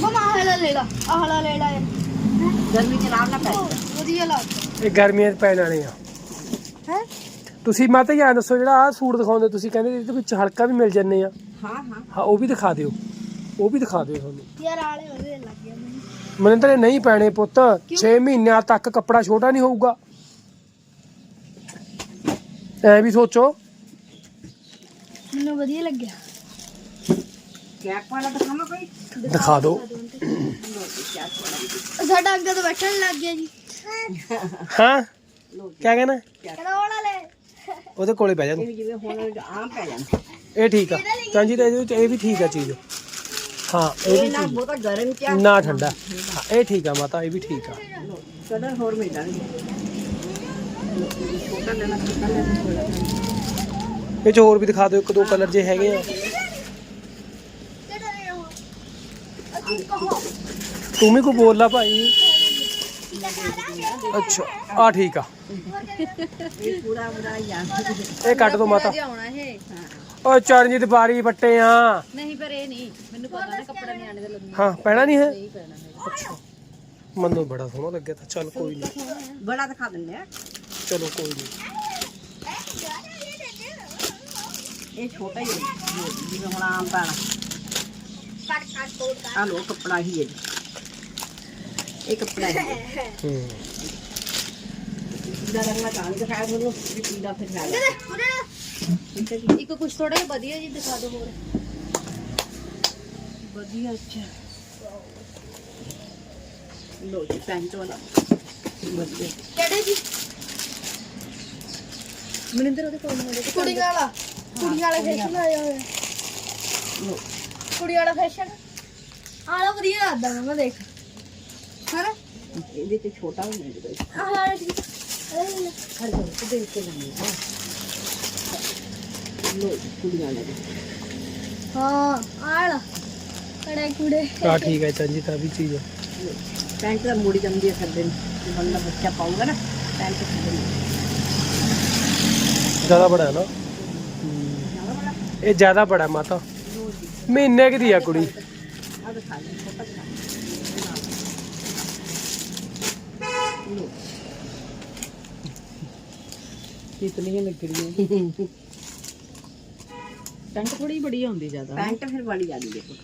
S3: ਮਮਾ ਆਹ ਵਾਲਾ ਲੈ ਲਾ ਆਹ ਵਾਲਾ ਲੈ ਲਾ ਯਾਰ
S4: ਗਰਮੀ ਚ ਆਰਾਮ ਨਾਲ ਪੈ
S3: ਉਹ ਵਧੀਆ ਲੱਗਦਾ
S1: ਇਹ ਗਰਮੀਆਂ 'ਚ ਪੈਣ ਵਾਲੇ ਆ
S3: ਹੈ
S1: ਤੁਸੀਂ ਮਾਤਾ ਜੀ ਐਂ ਦੱਸੋ ਜਿਹੜਾ ਸੂਟ ਦਿਖਾਉਂਦੇ ਤੁਸੀਂ ਕਹਿੰਦੇ ਇਹਦੇ ਵਿੱਚ ਹਲਕਾ ਵੀ ਮਿਲ ਜੰਨੇ ਆ
S4: ਹਾਂ ਹਾਂ
S1: ਹਾਂ ਉਹ ਵੀ ਦਿਖਾ ਦਿਓ ਉਹ ਵੀ ਦਿਖਾ ਦਿਓ ਤੁਹਾਨੂੰ
S3: ਯਾਰ ਆਲੇ ਵਧੀਆ ਲੱਗ ਗਿਆ ਮੈਨੂੰ
S1: ਮਨਿੰਦਰ ਇਹ ਨਹੀਂ ਪੈਣੇ ਪੁੱਤ 6 ਮਹੀਨਿਆਂ ਤੱਕ ਕੱਪੜਾ ਛੋਟਾ ਨਹੀਂ ਹੋਊਗਾ ਐ ਵੀ ਸੋਚੋ
S3: ਮੈਨੂੰ ਵਧੀਆ ਲੱਗਿਆ।
S4: ਕੈਪ ਵਾਲਾ ਦਿਖਾਵਾਂ ਕੋਈ?
S1: ਦਿਖਾ ਦਿਓ।
S4: ਲੋ ਜੀ ਕੈਪ ਵਾਲਾ
S3: ਸਾਡਾ ਅੱਗੇ ਤੋਂ ਬੈਠਣ ਲੱਗ ਗਿਆ ਜੀ।
S1: ਹਾਂ?
S4: ਲੋ ਜੀ
S1: ਕਿਆ ਕਹਿਣਾ?
S3: ਕਹਿੰਦਾ ਉਹ ਵਾਲਾ। ਲੈ
S1: ਉਹਦੇ ਕੋਲੇ ਬਹਿ ਜਾ
S4: ਇਹ
S1: ਤੂੰ
S4: ਵੀ ਜਿਵੇਂ ਹੁਣ ਆਮ ਪੈ ਜਾਂਦਾ।
S1: ਇਹ ਠੀਕ ਆ। ਚਾਂਜੀ ਤਾਂ ਇਹਦੇ ਵਿੱਚ ਇਹ ਵੀ ਠੀਕ ਆ ਚੀਜ਼। ਹਾਂ ਇਹ
S4: ਇਹ
S1: ਵੀ
S4: ਨਾ
S1: ਠੀਕ।
S4: ਬਹੁਤਾ ਗਰਮ ਚ
S1: ਨਾ ਠੰਡਾ। ਹਾਂ ਇਹ ਠੀਕ ਆ ਮਾਤਾ ਇਹ ਵੀ ਠੀਕ ਆ।
S4: ਕਲਰ ਹੋਰ ਮਿਲ
S1: ਇਹ ਚ ਹੋਰ ਵੀ ਦਿਖਾ ਦਿਓ ਇੱਕ ਦੋ ਕਲਰ ਜੇ ਹੈਗੇ ਆ। ਤੂੰ ਵੀ ਕੋ ਬੋਲ ਲਾ ਭਾਈ? ਅੱਛਾ ਆ ਠੀਕ ਆ।
S4: ਇਹ ਪੂਰਾ ਪੂਰਾ ਯਾਰ
S1: ਇਹ ਕੱਟ ਦੋ ਮਾਤਾ।
S4: ਆਉਣਾ ਇਹ
S1: ਓ ਚਰਨਜੀਤ ਬਾਰੀ ਪੱਟੇ ਆ।
S4: ਨਹੀਂ ਪਰ ਇਹ ਨਹੀਂ। ਮੈਨੂੰ ਪਤਾ ਨਾ ਕੱਪੜਾ ਨਹੀਂ ਆਣੇ ਦਾ ਲੱਗਣਾ
S1: ਹਾਂ ਪੈਣਾ ਨਹੀਂ ਹੈ?
S4: ਨਹੀਂ ਪੈਣਾ ਹੈ
S1: ਅੱਛਾ। ਮੈਨੂੰ ਬੜਾ ਸੋਹਣਾ ਲੱਗਿਆ ਤਾਂ ਚੱਲ ਕੋਈ ਨਹੀਂ।
S4: ਬੜਾ ਦਿਖਾ ਦਿੰਦੇ ਆ।
S1: ਚਲੋ ਕੋਈ ਨਹੀਂ
S4: ਇਹ ਛੋਟਾ ਹੀ ਹੈ ਲਓ ਜੀ, ਜਿਵੇਂ ਹੁਣ ਆਮ ਪਾਣਾ
S3: ਕੱਟ ਕੱਟ ਤੋੜ ਕੱਟ
S4: ਆ ਲੋ ਕੱਪੜਾ ਹੀ ਹੈ ਜੀ ਇਹ ਕੱਪੜਾ ਹੈ
S1: ਹੂੰ
S4: ਜਿਹਦਾ ਰੰਗ ਮੈਂ ਤਾਂ ਨਹੀਂ ਦਿਖਾਇਆ ਤੁਹਾਨੂੰ ਵੀ ਪੀਲਾ ਮਨਿੰਦਰ ਉਹਦੇ ਕੋਲ ਹੋਵੇ
S3: ਕੁੜੀ ਵਾਲਾ ਕੁੜੀ ਵਾਲਾ ਫੈਸ਼ਨ ਆਇਆ ਹੋਇਆ
S4: ਲੋ
S3: ਕੁੜੀ ਵਾਲਾ ਫੈਸ਼ਨ ਆਲਾ ਵਧੀਆ ਲੱਗਦਾ ਮਮਾ ਦੇਖ ਹਨਾ
S4: ਇਹਦੇ ਤੇ ਛੋਟਾ ਵੀ ਮਿਲ ਜੂਗਾ
S3: ਆਹ ਵਾਲਾ ਠੀਕ ਇਹ ਲੈ।
S4: ਹਰ ਜਗ੍ਹਾ ਤੇ ਦੇਖ ਕੇ ਲੈਣੀ ਹੈ ਲੋ ਜੀ, ਕੁੜੀਆਂ ਵਾਲਾ ਜੀ
S3: ਹਾਂ ਆਲਾ ਕੜੇ ਕੁੜੇ
S1: ਆ ਠੀਕ ਹੈ ਚਰਨਜੀਤ ਆ ਵੀ ਚੀਜ਼ ਆ।
S4: ਲਓ, ਪੈਂਟ ਤਾਂ ਮੋੜੀ ਜਾਂਦੀ ਹੈ ਕਰਦੇ ਨੂੰ ਜੇ ਬੰਦਾ ਬੱਚਾ ਪਾਊਗਾ ਨਾ ਪੈਂਟ ਖਰੀਦਣੀ
S1: ਜ਼ਿਆਦਾ ਬੜਾ ਹੈ ਨਾ। ਇਹ ਜ਼ਿਆਦਾ ਬੜਾ ਹੈ ਮਾਤਾ। ਮਹੀਨੇ ਕੁ ਦੀ ਆ ਕੁੜੀ।
S4: ਆ ਦਿਖਾ ਲਈ ਛੋਟਾ ਦਿਖਾ ਲੋ
S2: ਕਿਤਨੀ ਲੱਗ ਰਹੀ ਹੈ ਟੰਕ ਥੋੜੀ ਬੜੀ ਹੁੰਦੀ ਜ਼ਿਆਦਾ।
S4: ਪੈਂਟ ਫਿਰ ਬੜੀ ਆ ਗਈ ਦੇਖੋ।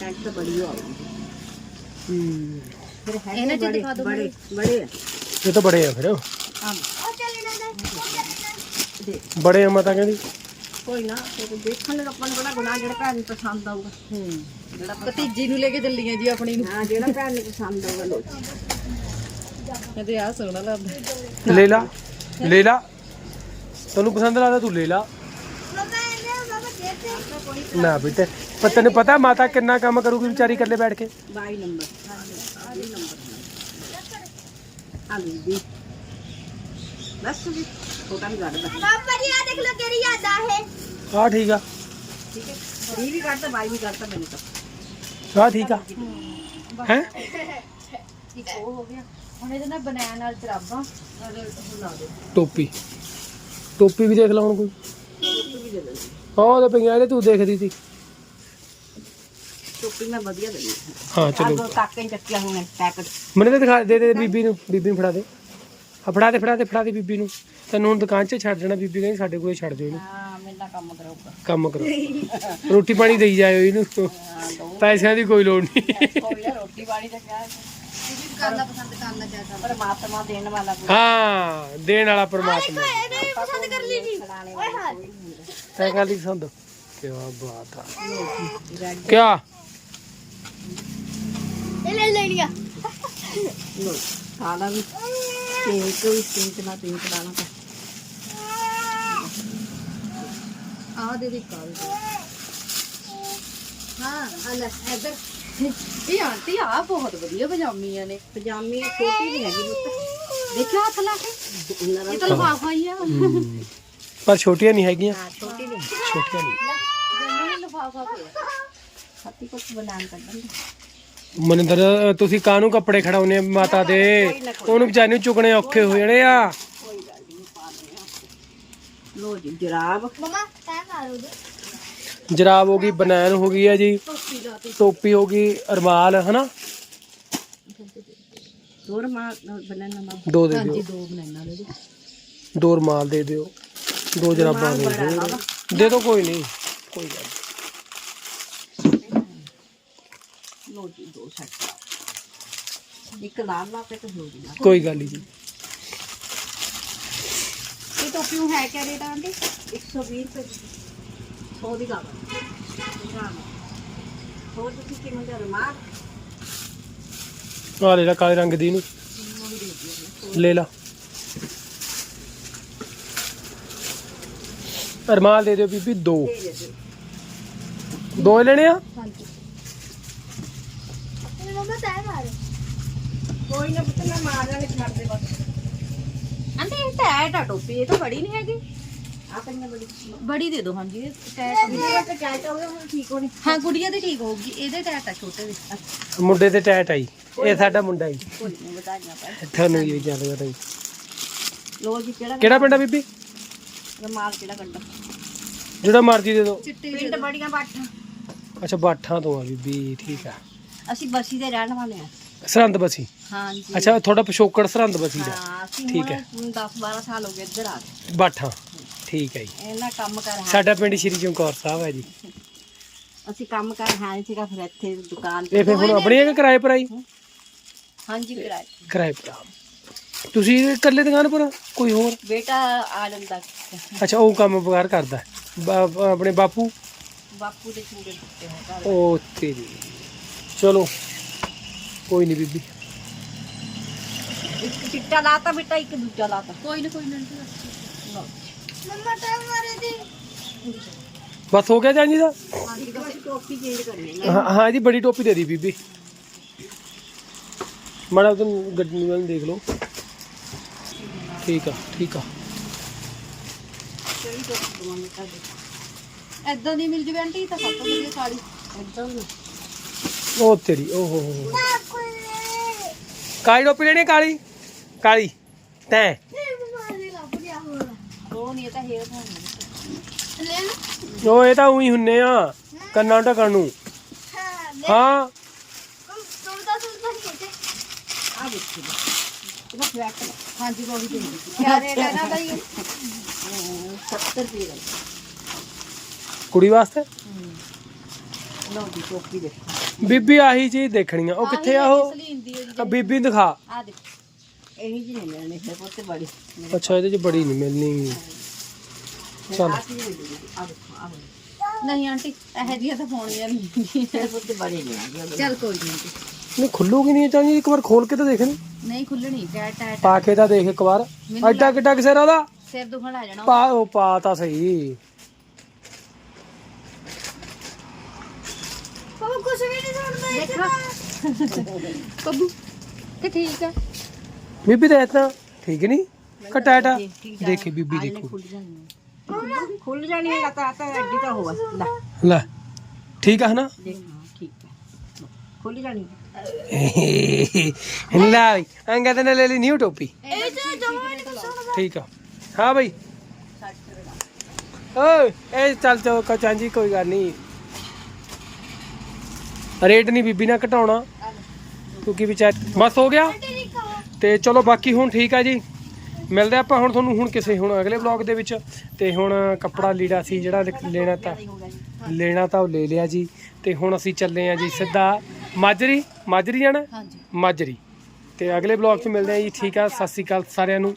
S4: ਪੈਂਟ ਤਾਂ ਬੜੀ ਹੋ ਗਈ
S1: ਹੂੰ।
S4: ਫਿਰ ਹੈ
S3: ਇਹਨਾਂ 'ਚ ਦਿਖਾ ਦਿਓ
S4: ਬੜੇ ਬੜੇ।
S1: ਇਹ ਤਾਂ ਬੜੇ ਆ ਫਿਰ।
S3: ਨਾ
S4: ਦੇ।
S1: ਬੜੇ ਆ ਮਾਤਾ ਕਹਿੰਦੀ।
S4: ਕੋਈ ਨਾ ਫਿਰ ਦੇਖਣ ਨੂੰ ਆਪਾਂ ਨੂੰ ਬੜਾ ਗੁਨਾਹ ਜਿਹੜਾ ਭੈਣ ਨੂੰ ਪਸੰਦ ਆਊਗਾ।
S2: ਹੂੰ।
S4: ਜਿਹੜਾ
S2: ਭਤੀਜੀ ਨੂੰ ਲੈ ਕੇ ਚੱਲੀਆਂ ਜੀ ਆਪਣੀ ਨੂੰ।
S4: ਹਾਂ ਜਿਹੜਾ ਭੈਣ ਨੂੰ ਪਸੰਦ ਆਊਗਾ ਲੋ
S2: ਕਹਿੰਦੇ ਆ ਸੋਹਣਾ ਲੱਗਦਾ।
S1: ਲੈ ਲਾ ਲੈ ਲਾ ਤੈਨੂੰ ਪਸੰਦ ਲੱਗਦਾ ਤੂੰ ਲੈ ਲਾ ਨਾ ਬੇਟੇ ਪਰ ਤੈਨੂੰ ਪਤਾ ਮਾਤਾ ਕਿੰਨਾ ਕੰਮ ਕਰੂਗੀ ਵਿਚਾਰੀ ਇਕੱਲੇ ਬੈਠ ਕੇ।
S4: 22 ਨੰਬਰ। ਆ ਜੀ ਨੰਬਰ ਆ ਲਈ ਜੀ। ਬਸ ਵੀ ਛੋਟਾ ਵੀ ਕੱਢਦਾ
S3: ਪਾਪਾ ਜੀ ਆ ਦੇਖ ਲੋ ਕਿਹੜੀ ਯਾਦ ਆ ਹੈ
S1: ਆ ਠੀਕ ਆ।
S4: ਠੀਕ ਹੈ। ਵੀਹ ਵੀ ਕੱਢਦਾ 22 ਵੀ ਕੱਢਦਾ ਮੈਨੂੰ ਤਾਂ।
S1: ਆ ਠੀਕ ਆ। ਹੈ?
S2: ਇੱਕ ਉਹ ਹੋ ਗਿਆ। ਹੁਣ ਇਹਦੇ ਨਾਲ ਬਨੈਣ ਨਾਲ ਚਰਾਬਾਂ ਔਰ ਉਹ ਲਾ ਦੇ
S1: ਟੋਪੀ। ਟੋਪੀ ਵੀ ਦੇਖ ਲਾ ਹੁਣ ਕੋਈ।
S4: ਟੋਪੀ ਵੀ ਦੇ ਦੇ
S1: ਹਾਂ ਉਹਦੇ ਪਈਆਂ ਇਹਦੇ ਤੂੰ ਦੇਖਦੀ ਸੀ।
S4: ਟੋਪੀ ਮੈਂ ਵਧੀਆ ਦੇਣੀ
S1: ਹਾਂ।
S4: ਆ
S1: ਚਲੋ।
S4: ਦੋ ਕਾਕੇ ਚੱਕਿਆ ਹੋਣੇ ਪੈਕਟ।
S1: ਮੈਨੂੰ ਤਾਂ ਦਿਖਾ ਦੇ ਦੇ ਬੀਬੀ ਨੂੰ ਬੀਬੀ ਨੂੰ ਫੜਾ ਦੇ। ਫੜਾ ਦੇ ਫੜਾ ਦੇ ਫੜਾ ਦੇ ਬੀਬੀ ਨੂੰ। ਤੈਨੂੰ ਹੁਣ ਦੁਕਾਨ 'ਚ ਛੱਡ ਦੇਣਾ ਬੀਬੀ ਕਹਿੰਦੀ ਸਾਡੇ ਕੋਲੇ ਛੱਡ ਦਿਓ ਇਹਨੂੰ।
S4: ਹਾਂ ਮੇਰੇ ਨਾਲ ਕੰਮ ਕਰਾਊਗਾ
S1: ਕੰਮ ਕਰੋ। ਰੋਟੀ ਪਾਣੀ ਦੇਈ ਜਾਇਓ ਇਹਨੂੰ। ਪੈਸਿਆਂ ਦੀ ਕੋਈ ਲੋੜ ਨਹੀਂ।
S4: ਕੋਈ ਨਾ ਰੋਟੀ ਪਾਣੀ ਦਾ ਕਿਆ
S3: ਕਰਨਾ ਪਸੰਦ ਕਰਨਾ ਚਾਹਤਾ
S4: ਪਰਮਾਤਮਾ ਦੇਣ ਵਾਲਾ
S1: ਹਾਂ ਦੇਣ ਵਾਲਾ ਪਰਮਾਤਮਾ।
S3: ਇਹਨੇ ਪਸੰਦ ਕਰ ਲਈ ਜੀ। ਓਏ ਹਾਂ।
S1: ਤੈਂ ਗੱਲ ਹੀ ਪਸੰਦ? ਕੀ ਬਾਤ ਆ। ਕਿਆ?
S3: ਇਹ ਲੈ ਲੈਣੀਆਂ।
S4: ਲੋ ਕਾਲਾ ਵੀ। ਪਿੰਕ ਵੀ ਪਿੰਕ ਨਾਲ ਪਿੰਕ ਲਾਣਾ ਤਾਂ
S2: ਆ ਦੇ ਦੇ ਕਾਲ
S3: ਹਾਂ ਆ ਲੈ ਇੱਧਰ
S2: ਇਹ ਆਂਟੀ ਆ ਬਹੁਤ ਵਧੀਆ ਪਜਾਮੀਆਂ ਨੇ
S4: ਪਜਾਮੀ ਛੋਟੀ ਨਹੀਂ ਹੈਗੀ ਪੁੱਤ
S2: ਦੇਖਿਓ ਹੱਥ ਲਾ ਕੇ ਇਹ ਤਾਂ ਲਫਾਫਾ ਹੀ ਆ
S1: ਪਰ ਛੋਟੀਆਂ ਨਹੀਂ ਹੈਗੀਆਂ
S4: ਛੋਟੀ ਨਹੀਂ
S1: ਛੋਟੀਆਂ ਨਹੀਂ
S2: ਜੰਮਾ ਲਫਾਫਾ ਪਿਆ ਹੱਥੀ ਕੁਝ ਬਣਾਉਣ ਕੱਢਣ
S1: ਮਨਿੰਦਰ ਤੁਸੀਂ ਕਾਹਨੂੰ ਕੱਪੜੇ ਖੜਾਉਨੇ ਆ ਮਾਤਾ ਦੇ? ਉਹਨੂੰ ਵਿਚਾਰੀ ਨੂੰ ਚੁੱਕਣੇ ਔਖੇ ਹੋ ਜਾਣੇ ਆ।
S4: ਲੋ ਜੀ ਜਰਾਬ।
S3: ਮਮਾ ਦੇ
S1: ਜਰਾਬ ਹੋ ਗਈ ਬਨੈਣ ਹੋ ਗਈ ਆ ਜੀ। ਟੋਪੀ ਹੋ ਗਈ ਅਰਮਾਲ ਹਨਾ?
S4: ਬਨਾਨਾ ਮਾ
S1: ਦੋ ਦੇ ਦਿਓ।
S4: ਦੋ ਬਨਾਨਾ ਲੈ
S1: ਦੋ ਰਮਾਲ ਦੇ ਦਿਓ। ਦੋ ਜਰਾਬਾਂ ਦੇ ਦਿਓ। ਦੇ ਦਿਓ ਕੋਈ ਨਹੀਂ। ਕੋਈ ਗੱਲ ਨੀ।
S4: ਲੋ ਜੀ ਦੋ ਸੈੱਟ ਇੱਕ ਲਾਲ ਲਾ ਕੇ ਤੇ ਹੋ ਜੀ
S1: ਕੋਈ ਗੱਲ ਨਹੀਂ ਜੀ।
S4: ਇਹ ਟੋਪੀ ਨੂੰ ਹੈ ਕਿਆ ਰੇਟ ਆਂਟੀ? 120 ਰੁਪਏ 100 ਦੀ ਗਾਵਾ ਹੋਰ ਤੁਸੀਂ ਕਿੰਨੇ ਦਾ ਰਮਾਰ
S1: ਆ ਲੈ ਲਾ ਕਾਲੇ ਰੰਗ ਦੀ ਨੂੰ ਲੈ ਲਾ। ਅਰਮਾਲ ਦੇ ਦਿਓ ਬੀਬੀ ਦੋ। ਦੋ ਲੈਣੇ ਆ?
S3: ਤੈਂ ਮਾਰੋ
S4: ਕੋਈ ਨਾ ਪੁੱਤ ਮੈਂ ਮਾਰ ਲਾਂਗੇ ਛੱਡ ਦੇ ਬਸ।
S2: ਆਂਟੀ ਇਹ ਟੈਟ ਆ ਟੋਪੀ ਇਹ ਤਾਂ ਬੜੀ ਨਹੀਂ ਹੈਗੀ।
S4: ਆ ਕੰਨੇ ਬੜੀ
S2: ਬੜੀ ਦੇ ਦਿਓ ਹਾਂਜੀ ਇਹ ਟੈਟ
S4: ਇਹ ਤਾਂ ਚਾਹ ਚਾਹ ਉਹ ਠੀਕ ਹੋਣੀ।
S2: ਹਾਂ ਗੁੜੀਆ ਦੀ ਠੀਕ ਹੋਊਗੀ ਇਹਦੇ ਟੈਟ ਆ ਛੋਟੇ ਦੇ।
S1: ਮੁੰਡੇ ਤੇ ਟੈਟ ਆਈ ਇਹ ਸਾਡਾ ਮੁੰਡਾ ਹੀ
S4: ਕੋਈ ਨਹੀਂ ਬਤਾਈਆਂ ਪੈ
S1: ਤੁਹਾਨੂੰ ਇਹ ਚੱਲ ਜੀ।
S4: ਲੋ ਜੀ ਕਿਹੜਾ
S1: ਕਿਹੜਾ ਪਿੰਡ ਆ ਬੀਬੀ?
S4: ਰਮਾਲ ਕਿਹੜਾ ਕੱਢਾ
S1: ਜਿਹੜਾ ਮਰਜ਼ੀ ਦੇ ਦਿਓ।
S2: ਚਿੱਟੇ
S4: ਪਿੰਡ ਬੜੀਆਂ ਬਾਠਾਂ।
S1: ਅੱਛਾ ਬਾਠਾਂ ਤੋਂ ਆ ਬੀਬੀ ਠੀਕ ਆ।
S4: ਅਸੀਂ ਬਸੀ ਦੇ ਰਹਿਣ ਵਾਲੇ ਆ
S1: ਸਰਹੰਦ ਬਸੀ?
S4: ਹਾਂਜੀ।
S1: ਅੱਛਾ ਥੋੜਾ ਪਿਛੋਕੜ ਸਰਹੰਦ ਬਸੀ ਦਾ।
S4: ਹਾਂ ਅਸੀਂ
S1: ਠੀਕ ਹੈ।
S4: ਹੁਣ 10 12 ਸਾਲ ਹੋ ਗਏ ਇੱਧਰ ਆ ਗਏ
S1: ਬਾਠਾਂ ਠੀਕ ਹੈ ਜੀ।
S4: ਇਹਨਾਂ ਕੰਮ ਕਰ ਹੈ।
S1: ਸਾਡਾ ਪਿੰਡ ਸ਼੍ਰੀ ਚਮਕੌਰ ਸਾਹਿਬ ਹੈ ਜੀ।
S4: ਅਸੀਂ ਕੰਮ ਕਰ ਹੈ ਨਹੀਂ ਸੀਗਾ ਫਿਰ ਇੱਥੇ ਦੁਕਾਨ
S1: ਇਹ ਫਿਰ ਹੁਣ ਆਪਣੀ ਹੈ ਕਿ ਕਿਰਾਏ ਪਰ ਆਈ?
S4: ਹਾਂਜੀ ਕਿਰਾਏ
S1: ਕਿਰਾਏ ਪਰ ਆ। ਤੁਸੀਂ ਇਕੱਲੇ ਦੁਕਾਨ ਪਰ ਆ? ਕੋਈ ਹੋਰ?
S4: ਬੇਟਾ ਆ ਜਾਂਦਾ।
S1: ਅੱਛਾ ਉਹ ਕੰਮ ਵਗਾਰ ਕਰਦਾ। ਹੈ। ਬਾ- ਆਪਣੇ ਬਾਪੂ?
S4: ਬਾਪੂ ਦੇ ਚੂੜੇ ਦਿੱਤੇ ਹੈ ਘਰ।
S1: ਉਹ ਤੇਰੀ ਚਲੋ ਕੋਈ ਨਹੀਂ ਬੀਬੀ।
S4: ਇੱਕ ਚਿੱਟਾ ਲਾਤਾ ਬੇਟਾ ਇੱਕ ਦੂਜਾ ਲਾਤਾ।
S2: ਕੋਈ ਨਾ ਕੋਈ ਨਾ।
S3: ਮਮਾ ਤੈਂ ਮਾਰੇ ਦੀ।
S1: ਬਸ ਹੋ ਗਿਆ ਜਾਨੀ ਦਾ?
S4: ਹਾਂਜੀ ਬਸ ਟੋਪੀ ਚੇਂਜ ਕਰਨੀ ਹੈ।
S1: ਹਾਂ ਹਾਂ ਇਹਦੀ ਬੜੀ ਟੋਪੀ ਦੇ ਦੀ ਬੀਬੀ। ਮਾੜਾ ਤੁਮ ਗੱਡੀ ਵੱਲ ਦੇਖ ਲਓ। ਠੀਕ ਆ ਠੀਕ ਆ।
S4: ਕਿਹੜੀ ਟੋਪੀ ਦਵਾਂਗੇ ਤੁਹਾਡੇ?
S2: ਐਦਾਂ ਦੀ ਮਿਲ ਜਵੇ ਆਂਟੀ ਤਾਂ ਸਭ ਤੋਂ ਵਧੀਆ ਕਾਲੀ
S4: ਇੱਦਾਂ ਨੂੰ
S1: ਉਹ ਤੇਰੀ ਓ ਹੋ ਹੋ ਕਾਲੀ ਟੋਪੀ ਲੈਣੀ ਕਾਲੀ? ਕਾਲੀ, ਤੈਂ।
S3: ਮਮਾ
S4: ਉਹ ਨਹੀਂ ਤਾਂ ਹੇਅਰ ਫੋਨ
S1: ਇਹ ਤਾਂ ਉਹੀ ਹੁੰਨੇ ਆ, ਕੰਨਾਂ ਢਕਣ ਨੂੰ।
S3: ਹਾਂ।
S4: ਆ
S2: ਹਾਂਜੀ ਉਹ ਵੀ ਦੇ ਦਿਓ ਕਿਆ ਰੇਟ
S4: 70 ਰੁਪਏ ਦਾ
S1: ਕੁੜੀ ਵਾਸਤੇ?
S4: ਲਓ ਜੀ, ਟੋਪੀ ਦੇਖੋ।
S1: ਬੀਬੀ ਆਹੀ ਚੀਜ਼ ਦੇਖਣੀ ਆ ਉਹ ਕਿੱਥੇ ਆ ਉਹ? ਆ ਬੀਬੀ ਨੂੰ ਦਿਖਾ।
S2: ਆ ਦੇ
S4: ਇਹੀ ਜੀ ਨਹੀਂ ਮਿਲਣੀ ਹੈ ਪੁੱਤ ਬੜੀ।
S1: ਅੱਛਾ ਇਹਦੇ ਚ ਬੜੀ ਨਹੀਂ ਮਿਲਣੀ। ਚੱਲ।
S4: ਦੇਖੋ।
S2: ਨਹੀਂ ਆਂਟੀ ਇਹ ਜੀਆਂ ਤਾਂ ਨਹੀਂ।
S4: ਮੇਰੇ ਪੁੱਤ ਬੜੀ ਨਹੀਂ
S2: ਚੱਲ ਕੋਈ ਨਹੀਂ
S1: ਨਹੀਂ ਖੁੱਲੂਗੀ ਨਹੀਂ ਚਾਹੀਦੀ ਇੱਕ ਵਾਰ ਖੋਲ ਕੇ ਤਾਂ ਦੇਖ
S2: ਨਹੀਂ ਖੁੱਲਣੀ ਟੈਟ ਟੈਟ।
S1: ਪਾ ਕੇ ਤਾਂ ਦੇਖ ਇੱਕ ਵਾਰ। ਐਡਾ ਕਿੱਡਾ ਕਿਸੇ ਦਾ
S2: ਸਿਰ ਦੁਖਣ ਆ ਜਾਣਾ।
S1: ਪਾ ਉਹ ਪਾ ਤਾਂ ਸਹੀ
S3: ਪਾਪਾ ਕੁਝ ਵੀ ਨਹੀਂ ਸੁਣਦਾ
S2: ਦੇਖਾ ਬੱਬੂ ਤੇ ਠੀਕ ਆ
S1: ਬੀਬੀ ਦੇ ਤਾਂ ਠੀਕ ਨਹੀਂ ਕਟਾਟਾ
S4: ਠੀਕ
S1: ਦੇਖੀ ਬੀਬੀ
S4: ਆਹ ਇਹਨੇ
S1: ਦੇਖੋ
S4: ਖੁੱਲ ਜਾਣੀ ਖੁੱਲ ਜਾਣੀ ਹੈ ਤਾਂ ਤਾਂ ਐਡੀ ਤਾਂ ਹੋਵਾ ਲੈ
S1: ਲੈ ਠੀਕ ਆ ਹਨਾ
S4: ਦੇਖ ਹਾਂ ਠੀਕ ਹੈ ਖੁੱਲ ਜਾਣੀ
S1: ਲੈ ਬਈ ਅੰਗਾ ਤੇ ਲੈ ਲਈ ਨਿਊ ਟੋਪੀ
S3: ਇਹ ਤਾਂ ਜਮਾ ਨਹੀਂ ਸੁਣਦਾ
S1: ਠੀਕ ਆ ਹਾਂ ਬਈ ਓਏ ਇਹ ਚੱਲ ਚੋ ਚਾਂਜੀ ਕੋਈ ਗੱਲ ਨਹੀਂ ਰੇਟ ਨਹੀਂ ਬੀਬੀ ਨਾਲ ਘਟਾਉਣਾ। ਕਿਉਂਕਿ ਵਿਚਾਰ ਬਸ ਹੋ ਗਿਆ। ਤੇ ਚਲੋ ਬਾਕੀ ਹੁਣ ਠੀਕ ਆ ਜੀ। ਮਿਲਦੇ ਆਪਾਂ ਹੁਣ ਤੁਹਾਨੂੰ ਹੁਣ ਕਿਸੇ ਹੁਣ ਅਗਲੇ ਬਲੌਗ ਦੇ ਵਿੱਚ। ਤੇ ਹੁਣ ਕੱਪੜਾ ਲੀੜਾ ਸੀ ਜਿਹੜਾ ਲੈਣਾ ਤਾਂ ਲੈਣਾ ਤਾਂ ਉਹ ਲੈ ਲਿਆ ਜੀ। ਤੇ ਹੁਣ ਅਸੀਂ ਚੱਲੇ ਆ ਜੀ ਸਿੱਧਾ ਮਾਜਰੀ ਮਾਜਰੀ ਜਾਣਾ
S2: ਹਾਂਜੀ।
S1: ਮਾਜਰੀ। ਤੇ ਅਗਲੇ ਬਲੌਗ 'ਚ ਮਿਲਦੇ ਆ ਜੀ। ਠੀਕ ਆ ਸਤਿ ਸ਼੍ਰੀ ਅਕਾਲ ਸਾਰਿਆਂ ਨੂੰ।